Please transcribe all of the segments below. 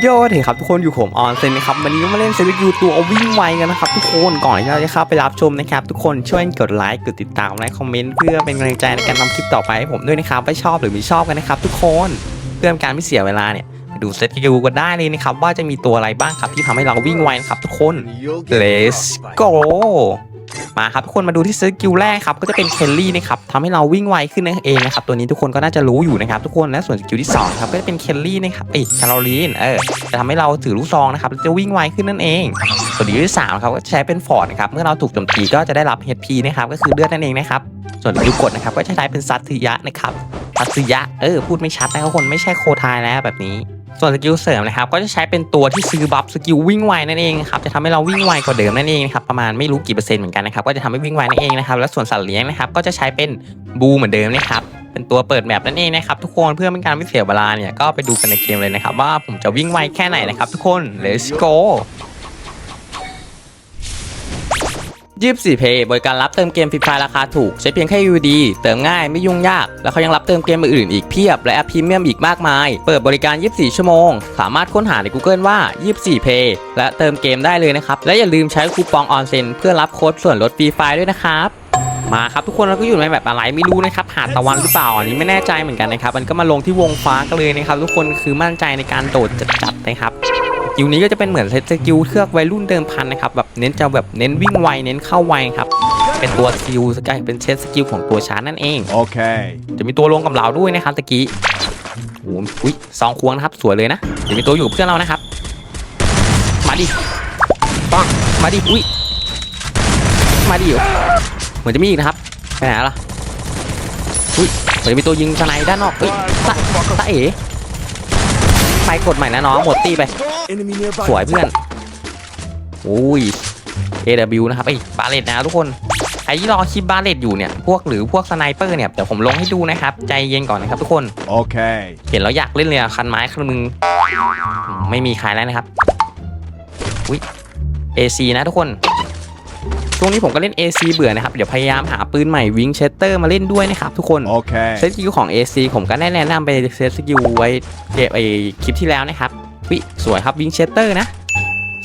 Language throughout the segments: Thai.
โยเถครับทุกคนอยู่ผมออนเซนนะครับวันนี้มาเล่นเซตยูตัววิ่งไวกันนะครับทุกคนก่อนที่เราจะเข้าไปรับชมนะครับทุกคนช่วยกดไลค์กดติดตามและคอมเมนต์เพื่อเป็นกำลังใจในการทำคลิปต่อไปให้ผมด้วยนะครับว่ชอบหรือไม่ชอบกันนะครับทุกคนเพื่อการไม่เสียเวลาเนี่ยไปดูเซตยูกันได้เลยนะครับว่าจะมีตัวอะไรบ้างครับที่ทำให้เราวิ่งไวนะครับทุกคน Let's go มาครับทุกคนมาดูที่สกิลแรกครับก็จะเป็นเคลลี่นะครับทำให้เราวิ่งไวขึ้นนั่นเองนะครับตัวนี้ทุกคนก็น่าจะรู้อยู่นะครับทุกคนและส่วนสกิลที่สองครับก็จะเป็นเคลลี่นะครับเอ้ยแคลอรีนเออจะทำให้เราถือลูกซองนะครับจะวิ่งไวขึ้นนั่นเองส่วนสกิลที่สามครับก็ใช้เป็นฟอร์ดนะครับเมื่อเราถูกโจมตีก็จะได้รับ HP นะครับก็คือเลือดนั่นเองนะครับส่วนสกิลกดนะครับก็จะใช้เป็นซัตสึยะนะครับซัตสึยะเออพูดไม่ชัดนะครับทุกคนไม่ใช่โคทายแล้วแบบนี้ ส่วนสกิลเสริมนะครับก็จะใช้เป็นตัวที่ซื้อบัฟสกิลวิ่งไวนั่นเองครับจะทำให้เราวิ่งไวกว่าเดิมนั่นเองครับประมาณไม่รู้กี่เปอร์เซ็นต์เหมือนกันนะครับก็จะทำให้วิ่งไวนั่นเองนะครับและส่วนสัตว์เลี้ยงนะครับก็จะใช้เป็นบูเหมือนเดิมนะครับเป็นตัวเปิดแมปนั่นเองนะครับทุกคนเพื่อเป็นการไม่เสียเวลาเนี่ยก็ไปดูกันในเกมเลยนะครับว่าผมจะวิ่งไวแค่ไหนนะครับทุกคน let's go 24 Pay บริการรับเติมเกมฟรีไฟราคาถูก ใช้เพียงแค่ UD เติมง่ายไม่ยุ่งยาก แล้วเขายังรับเติมเกมอื่นอีกเพียบ และแอปพรีเมียมอีกมากมาย เปิดบริการ 24 ชั่วโมง สามารถค้นหาใน Google ว่า 24 Pay และเติมเกมได้เลยนะครับ และอย่าลืมใช้คูปองออนเซ็นเพื่อรับโค้ดส่วนลดฟรีไฟด้วยนะครับมาครับทุกคนเราก็อยู่ในแบบอะไรไม่รู้นะครับหาดตะวันหรือเปล่าอันนี้ไม่แน่ใจเหมือนกันนะครับ มันก็มาลงที่วงฟ้ากันเลยนะครับ ทุกคนคือมั่นใจในการโดดจัดๆนะครับ กิลนี้ก็จะเป็นเหมือนเซตสกิลเทือกวัยรุ่นเดิมพันนะครับแบบเน้นจะแบบเน้นวิ่งไวเน้นเข้าไวครับเป็นตัวสกิลสกายเป็นเซตสกิลของตัวชาร์จนั่นเอง Okay. จะมีตัวลงกับเราด้วยนะครับตะกี้โอ้โหอุ้ยสองควงนะครับสวยเลยนะเดี๋ยวมีตัวอยู่กับเพื่อนเรานะครับ มาดิปังมาดิอุ้ยมาดิเหมือนจะมีอีกนะครับไปไหนล่ะอุ้ยเหมือนจะมีตัวยิงสไนด้านนอกเอ้ยตะตะเอ๋ ไปกดใหม่นะน้องหมดตีไป Enemy nearby. สวยเพื่อนอุ้ย AW นะครับไอ้บาเลตนะทุกคนใครที่รอคลิปบาเลตอยู่เนี่ยพวกหรือพวกสไนเปอร์เนี่ยเดี๋ยวผมลงให้ดูนะครับ ใจเย็นก่อนนะครับทุกคน Okay. เห็นแล้วอยากเล่นเลยอะคันไม้คันมืออืมไม่มีขายแล้วนะครับอุ้ย AC นะทุกคน ช่วงนี้ผมก็เล่น AC เบื่อนะครับ เดี๋ยวพยายามหาปืนใหม่วิงเชสเตอร์มาเล่นด้วยนะครับทุกคน Okay. เซตสกิลของ AC ผมก็ได้แนะนำไปเซตสกิลไว้เก็บไอคลิปที่แล้วนะครับวิสวยครับวิงเชสเตอร์นะ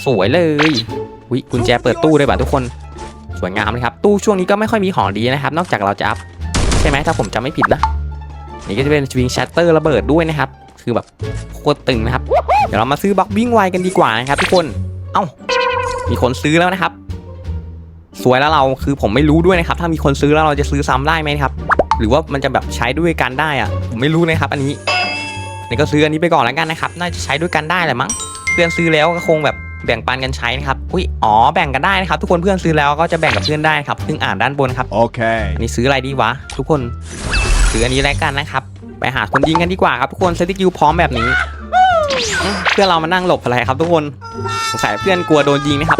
สวยเลยวิกุญแจเปิดตู้เลยบ่ะทุกคน สวยงามเลยครับ ตู้ช่วงนี้ก็ไม่ค่อยมีของดีนะครับ นอกจากเราจะอัพใช่ไหมถ้าผมจำไม่ผิดนะนี่ก็จะเป็นวิงเชสเตอร์ระเบิดด้วยนะครับ คือแบบโคตรตึงนะครับ เดี๋ยวเรามาซื้อบัควิ่งไวกันดีกว่านะครับทุกคน เอ้า มีคนซื้อแล้วนะครับ สวยแล้วเราคือผมไม่รู้ด้วยนะครับถ้ามีคนซื้อแล้วเราจะซื้อซ้ำได้ไหมครับ หรือว่ามันจะแบบใช้ด้วยกันได้อะผมไม่รู้นะครับ อันนี้นี่ก็ซื้ออันนี้ไปก่อนแล้วกันนะครับ น่าจะใช้ด้วยกันได้แหละมั้งเพื่อนซื้อแล้วก็คงแบบแบ่งปันกันใช้นะครับอุ้ยอ๋อแบ่งกันได้นะครับ ทุกคนเพื่อนซื้อแล้วก็จะแบ่งกับเพื่อนได้ครับซึ่งอ่านด้านบนครับ Okay. อันนี้ซื้ออะไรดีวะ ทุกคนซื้ออันนี้แล้วกันนะครับ ไปหาคนยิงกันดีกว่าครับทุกคนเซติกิวพร้อมแบบนี้อืมเพื่อนเรามานั่งหลบอะไรครับ ทุกคนสงสัยเพื่อนกลัวโดนยิงนะครับ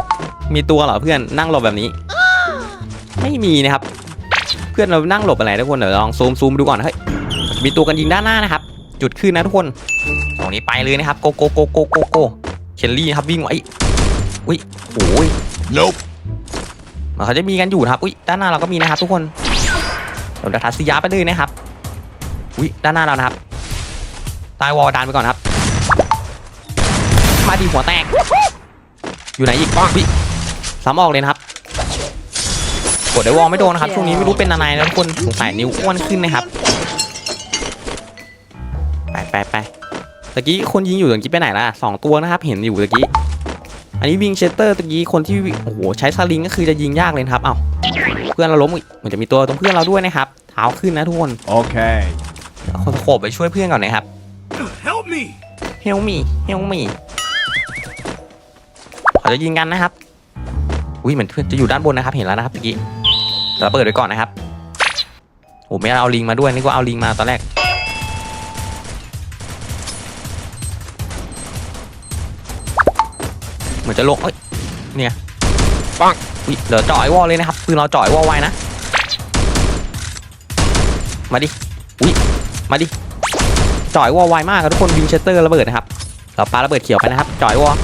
มีตัวเหรอเพื่อนนั่งหลบแบบนี้ ไม่มีนะครับ เพื่อนเรานั่งหลบอะไรทุกคนเดี๋ยวลองซูมซูมดูก่อนเฮ้ยมีตัวกันยิงด้านหน้านะครับ จุดขึ้นนะทุกคนตรงนี้ไปเลยนะครับโกโกโกโกโกโกเคลลี่ครับวิ่งไว้อุ้ยโอ้ย Nope. เหมือนเขาจะมีกันอยู่นะครับอุ้ยด้านหน้าเราก็มีนะครับทุกคนเดี๋ยวทัศยาไปเลยนะครับอุ้ยด้านหน้าเรานะครับตายวอลดานไปก่อนครับ มาดีหัวแตก อยู่ไหนอีกป้องอุ้ยสามออกเลยนะครับ กดได้วอลไม่โดนนะครับช่วงนี้ไม่รู้เป็นอะไรนะทุกคนสงสัยนิ้วอ้วนขึ้นนะครับไปไปไปตะกี้คนยิงอยู่ตะกี้ไปไหนล่ะสองตัวนะครับเห็นอยู่ตะกี้อันนี้วิงเชสเตอร์ตะกี้คนที่วิ่งโอ้โหใช้สลิงก็คือจะยิงยากเลยนะครับเอ้าเพื่อนเราล้มอีกเหมือนจะมีตัวตรงเพื่อนเราด้วยนะครับเท้าขึ้นนะทุกคน Okay. เอาสโคบไปช่วยเพื่อนก่อนนะครับ Help me. เฮลมี่เฮลมี่เขาจะยิงกันนะครับอุ้ยเหมือนเพื่อนจะอยู่ด้านบนนะครับเห็นแล้วนะครับตะกี้ เราเปิดไว้ก่อนนะครับโอ้ไม่เอาลิงมาด้วยนึกว่าเอาลิงมาตอนแรกเหมือนจะลงเอ้ยเนี่ยปังอุ้ยเดี๋ยวจ่อไอ้วอลเลยนะครับปืนเราจ่อไอ้วอลไว้นะมาดิอุ้ยมาดิจ่อยวอลไวมากครับทุกคนวิงเชสเตอร์ระเบิดนะครับเราปาระเบิดเขียวไปนะครับจ่อยวอล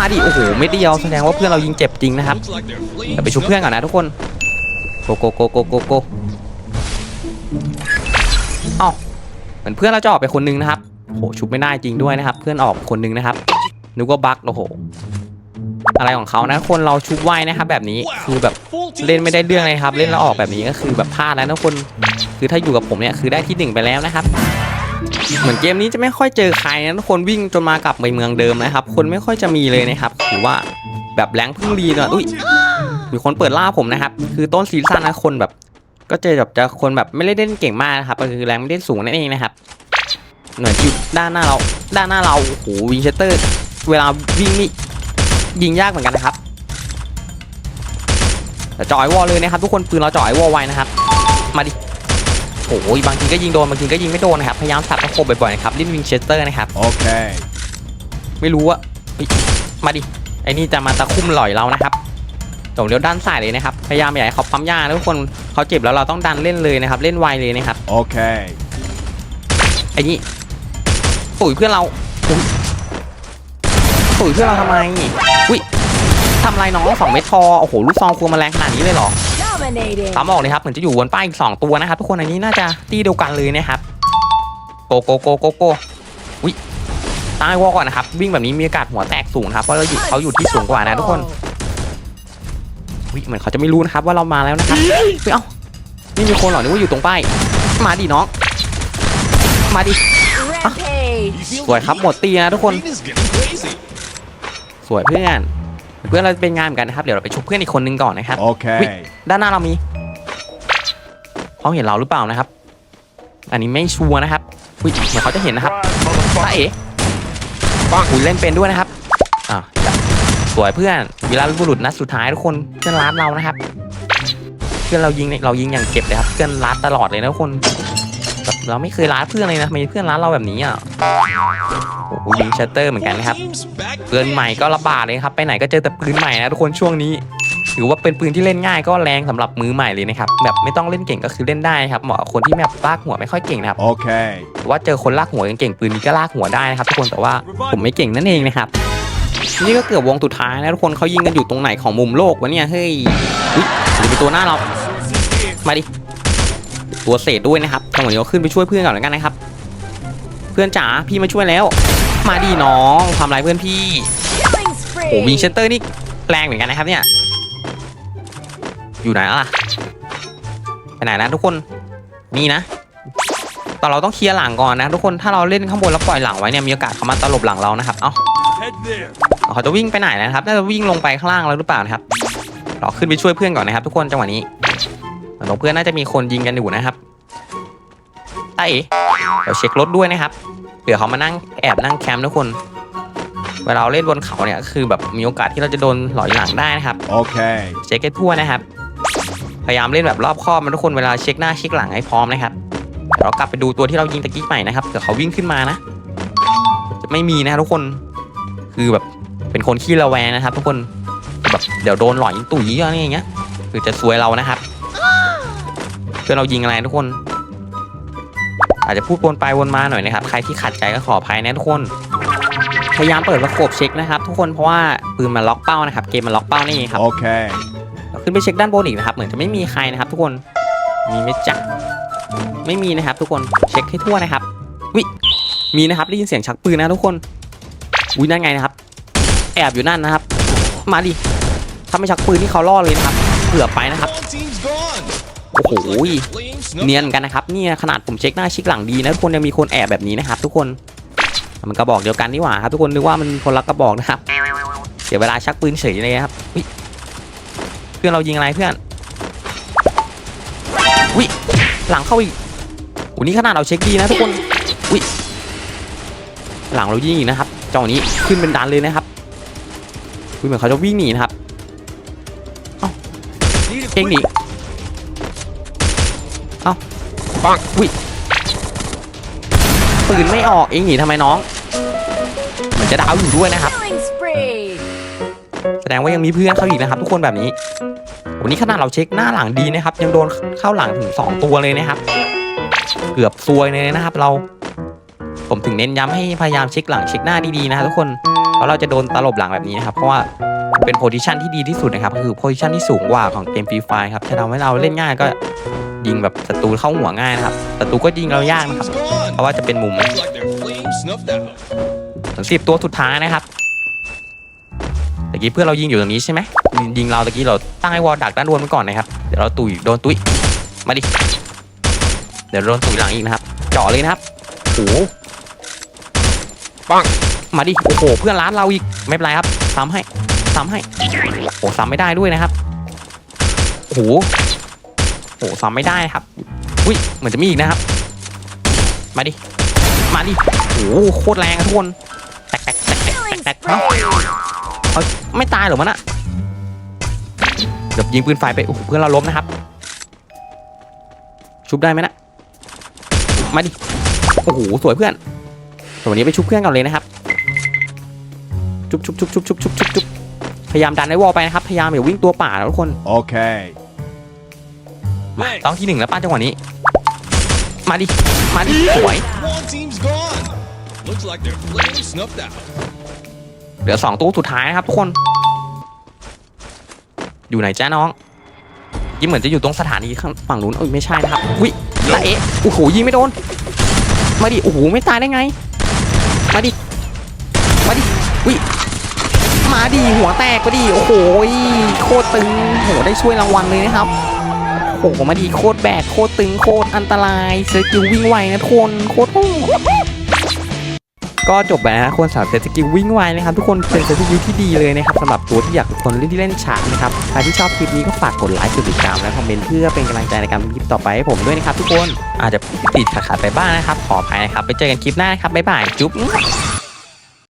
มาดิโอ้โหไม่เดียวแสดงว่าเพื่อนเรายิงเจ็บจริงนะครับเดี๋ยวไปชุบเพื่อนก่อนนะทุกคนโกโกโกโกโกโกเอ้าเหมือนเพื่อนเราจะออกไปคนนึงนะครับโหชุบไม่ได้จริงด้วยนะครับ เพื่อนออกคนนึงนะครับนึกว่าบั๊กโอ้โหอะไรของเขานะคนเราชุบไว้นะครับ แบบนี้คือแบบเล่นไม่ได้เรื่องเลยครับ เล่นแล้วออกแบบนี้ก็คือแบบพลาดแล้วนะคน คือถ้าอยู่กับผมเนี่ยคือได้ที่หนึ่งไปแล้วนะครับ เหมือนเกมนี้จะไม่ค่อยเจอใครนะทุกคนวิ่งจนมากลับไปเมืองเดิมนะครับ คนไม่ค่อยจะมีเลยนะครับถือว่าแบบแรงเพิ่งรีนะอุ้ยมีคนเปิดล่าผมนะครับ คือต้นซีซั่นนะคนแบบ ก็เจอแบบจะคนแบบไม่ได้เล่นเก่งมากนะครับก็คือแรงไม่ได้สูงนั่นเองนะครับ หน่วยที่ด้านหน้าเรา ด้านหน้าเราโอ้โหวิงเชสเตอร์ เวลาวิ่งนี่ยิงยากเหมือนกันนะครับแต่จ่อไอวอลเลยนะครับ ทุกคนปืนเราจ่อไอวอลไว้นะครับ มาดิ โอ้ยบางทีก็ยิงโดนบางทีก็ยิงไม่โดนนะครับพยายามสับตะโขบบ่อยๆนะครับเล่นวิงเชสเตอร์นะครับ Okay. ไม่รู้อะเฮ้ยมาดิไอ้นี่จะมาตะคุ่มหล่อยเรานะครับตรงเลี้ยวด้านซ้ายเลยนะครับพยายามอย่าให้เขาปั๊มยานะทุกคนเขาเจ็บแล้วเราต้องดันเล่นเลยนะครับ เล่นไวเลยนะครับ Okay. ไอ้นี่ตุ๋ยเพื่อนเราอุ๊ยตุ๋ยเพื่อนเราทำไมอุ้ยทำไรน้องสองเม็ดทอโอ้โหลูกซองควงมาแรงขนาดนี้เลยเหรอ ตามออกเลยครับเหมือนจะอยู่บนป้ายอีกสองตัวนะครับทุกคนอันนี้น่าจะตีเดียวกันเลยนะครับโกโกโกโกโกอุ้ยตายวอก่อนนะครับ วิ่งแบบนี้มีโอกาสหัวแตกสูงครับเพราะเราอยู่เขาอยู่ที่สูงกว่านะทุกคนอุ้ยเหมือนเขาจะไม่รู้นะครับว่าเรามาแล้วนะครับเฮ้ยเอ้านี่มีคนเหรอนึกว่าอยู่ตรงป้ายมาดิน้อง มาดิสวยครับหมดตีนะทุกคน สวยเพื่อน เพื่อนเราเป็นงานเหมือนกันนะครับ เดี๋ยวเราไปชุบเพื่อนอีกคนนึงก่อนนะครับ Okay. ด้านหน้าเรามีเขาเห็นเราหรือเปล่านะครับ อันนี้ไม่ชัวร์นะครับอุ้ยเหมือนเขาจะเห็นนะครับ ตาเอ๋ปังอุ้ยเล่นเป็นด้วยนะครับ อ่าสวยเพื่อนวีรบุรุษนัดสุดท้ายทุกคนเพื่อนรัดเรานะครับ เพื่อนเรายิงเนี่ยเรายิงอย่างเก็บเลยครับ เพื่อนรัดตลอดเลยนะทุกคน แบบเราไม่เคยรัดเพื่อนเลยนะทำไมเพื่อนรัดเราแบบนี้อะโอ้โหยิงชัตเตอร์เหมือนกันนะครับ Teams back ปืนใหม่ก็ระบาดเลยครับไปไหนก็เจอแต่ปืนใหม่นะทุกคนช่วงนี้ถือว่าเป็นปืนที่เล่นง่ายก็แรงสำหรับมือใหม่เลยนะครับแบบไม่ต้องเล่นเก่งก็คือเล่นได้ครับเหมาะกับคนที่แบบลากหัวไม่ค่อยเก่งนะครับ Okay. หรือว่าเจอคนลากหัวเก่งๆปืนนี้ก็ลากหัวได้นะครับทุกคนแต่ว่าผมไม่เก่งนั่นเองนะครับนี่ก็เกือบวงสุดท้ายแล้วทุกคนเขายิงกันอยู่ตรงไหนของมุมโลกวะเนี่ยเฮ้ยอุ๊ยหรือเป็นตัวหน้าเรามาดิ ตัวเศษด้วยนะครับจังหวะนี้เราขึ้นไปช่วยเพื่อนก่อนแล้วกันนะครับ เพื่อนจ๋าพี่มาช่วยแล้ว มาดีน้องทำไรเพื่อนพี่โอ้วิงเชสเตอร์นี่แรงเหมือนกันนะครับเนี่ย อยู่ไหนล่ะไปไหนนะทุกคนนี่นะตอนเราต้องเคลียร์หลังก่อนนะทุกคนถ้าเราเล่นข้างบนแล้วปล่อยหลังไว้เนี่ยมีโอกาสเขามาตลบหลังเรานะครับ เอ้าเขาจะวิ่งไปไหนนะครับน่าจะวิ่งลงไปข้างล่างแล้วหรือเปล่านะครับ เราขึ้นไปช่วยเพื่อนก่อนนะครับ ทุกคนจังหวะนี้ ตรงเพื่อนน่าจะมีคนยิงกันอยู่นะครับไอ้เดี๋ยวเช็ครถด้วยนะครับเผื่อเขามานั่งแอบนั่งแคมป์ทุกคน เวลาเราเล่นบนเขาเนี่ยก็คือแบบมีโอกาสที่เราจะโดนหลอยหลังได้นะครับ Okay. เช็คให้ทั่วนะครับ พยายามเล่นแบบรอบคอบนะทุกคนเวลาเช็คหน้าเช็คหลังให้พร้อมนะครับเดี๋ยวเรากลับไปดูตัวที่เรายิงตะกี้ใหม่นะครับเผื่อเขาวิ่งขึ้นมานะจะไม่มีนะครับทุกคนคือแบบเป็นคนขี้ระแวงนะครับ ทุกคนแบบเดี๋ยวโดนหลอยยิงตุ๋ยอะไรอย่างเงี้ย คือจะซวยเรานะครับ เพื่อนเรายิงอะไรทุกคน อาจจะพูดวนไปวนมาหน่อยนะครับ ใครที่ขัดใจก็ขออภัยนะทุกคน พยายามเปิดระบบเช็คนะครับ ทุกคนเพราะว่าปืนมันล็อกเป้านะครับ เกมมันล็อกเป้านี่เองครับ Okay. เราขึ้นไปเช็คด้านบนอีกนะครับ เหมือนจะไม่มีใครนะครับ ทุกคน มีไหม่จักไม่มีนะครับ ทุกคน เช็คให้ทั่วนะครับ วิ มีนะครับได้ยินเสียงชักปืนนะทุกคน อุ้ยนั่นไงนะครับ แอบอยู่นั่นนะครับ มาดิถ้าไม่ชักปืนที่เขาล่อเลยนะครับเกือบไปนะครับ All teams gone. โอ้โหเนียนกันนะครับเนี่ยขนาดผมเช็คหน้าช็คหลังดีนะทุกคนยังมีคนแอบแบบนี้นะครับทุกคนมันกระบอกเดียวกันนี่หว่าครับทุกคนนึกว่ามันคนละกระบอกนะครับเสียเวลาชักปืนเฉยเลยครับเพื่อนเรายิงอะไรเพื่อนวิหลังเข้าอีกโอ้นี่ขนาดเราเช็คดีนะทุกคนวิหลังเรายิงอีกนะครับจังหวะนี้ขึ้นเป็นดันเลยนะครับอุ๊ยเหมือนเขาจะวิ่งหนีนะครับ Need a เองหนี ปังวิปืนไม่ออกเองหนีทำไมน้องเหมือนจะดาวอยู่ด้วยนะครับ Killing spree. แสดงว่ายังมีเพื่อนเขาอีกนะครับ ทุกคนแบบนี้วันนี้ขนาดเราเช็คหน้าหลังดีนะครับ ยังโดนเข้าหลังถึง 2 ตัวเลยนะครับ เกือบซวยเลยนะครับ เรา ผมถึงเน้นย้ำให้พยายามเช็คหลังเช็คหน้าดีๆนะครับทุกคนเพราะเราจะโดนตลบหลังแบบนี้นะครับเพราะว่าเป็นโพซิชันที่ดีที่สุดนะครับก็คือโพซิชันที่สูงกว่าของเกมฟรีไฟครับจะทำให้เราเล่นง่ายก็ ยิงแบบศัตรูเข้าหัวง่ายนะครับศัตรูก็ยิงเรายากนะครับ teams gone. เพราะว่าจะเป็นมุม Looks like their flames snuffed out. ถึงสิบตัวสุดท้ายนะครับตะกี้เพื่อนเรายิงอยู่ตรงนี้ใช่ไหมยิงเราตะกี้เราตั้งไอ้วอลดักด้านบนไว้ก่อนนะครับเดี๋ยวเราตุยโดนตุยมาดิเดี๋ยวโดนตุยหลังอีกนะครับเจาะเลยนะครับโอ้โหปังมาดิโอ้โหเพื่อนร้านเราอีกไม่เป็นไรครับซ้ำให้ซ้ำให้โอ้ซ้ำไม่ได้ด้วยนะครับโอ้โห โอ้ซ้อมไม่ได้ครับ อุ้ยเหมือนจะมีอีกนะครับ มาดิ มาดิ โอ้โหโคตรแรงทุกคนแตกแตกแตกแตกเอ้าเอ้ยไม่ตายหรอมันอะเดี๋ยวยิงปืนไฟไปโอ้โหเพื่อนเราล้มนะครับ ชุบได้ไหมนะมาดิ โอ้โหสวยเพื่อนแวันนี้ไปชุบเพื่อนกันเลยนะครับ ชุบชุบชุบชุบชุบชุบชุบพยายามดันไอ้วอลไปนะครับ พยายามอย่าวิ่งตัวป่าแล้วทุกคน โอเค มาต้องที่หนึ่งแล้วป้าจังหวะนี้ มาดิ มาดิ สวย One team's gone. Looks like their flame snuffed out. เหลือสองตู้สุดท้ายนะครับทุกคน อยู่ไหนจ้าน้องยิ่งเหมือนจะอยู่ตรงสถานีข้างฝั่งนู้นเอ้ยไม่ใช่นะครับวิตาเอะโอ้โหยิงไม่โดน มาดิ โอ้โหไม่ตายได้ไง มาดิ มาดิวิมาดิหัวแตกไปดิโอ้โหโคตรตึงโหได้ช่วยรางวัลเลยนะครับโอ้โหมาดิโคตรแบกโคตรตึงโคตรอันตรายเซอร์กิลวิ่งไวนะทุกคนโคตรโหก็จบไปนะฮะควรสามเซตสกิลวิ่งไวนะครับทุกคนเป็นเซตสกิลที่ดีเลยนะครับสำหรับตัวที่อยากคนเล่นที่เล่นช้านะครับใครที่ชอบคลิปนี้ก็ฝากกดไลค์กดติดตามและคอมเมนต์เพื่อเป็นกำลังใจในการทำคลิปต่อไปให้ผมด้วยนะครับทุกคนอาจจะติดขัดไปบ้างนะครับขออภัยนะครับไปเจอกันคลิปหน้าครับบ๊ายบายจุ๊บ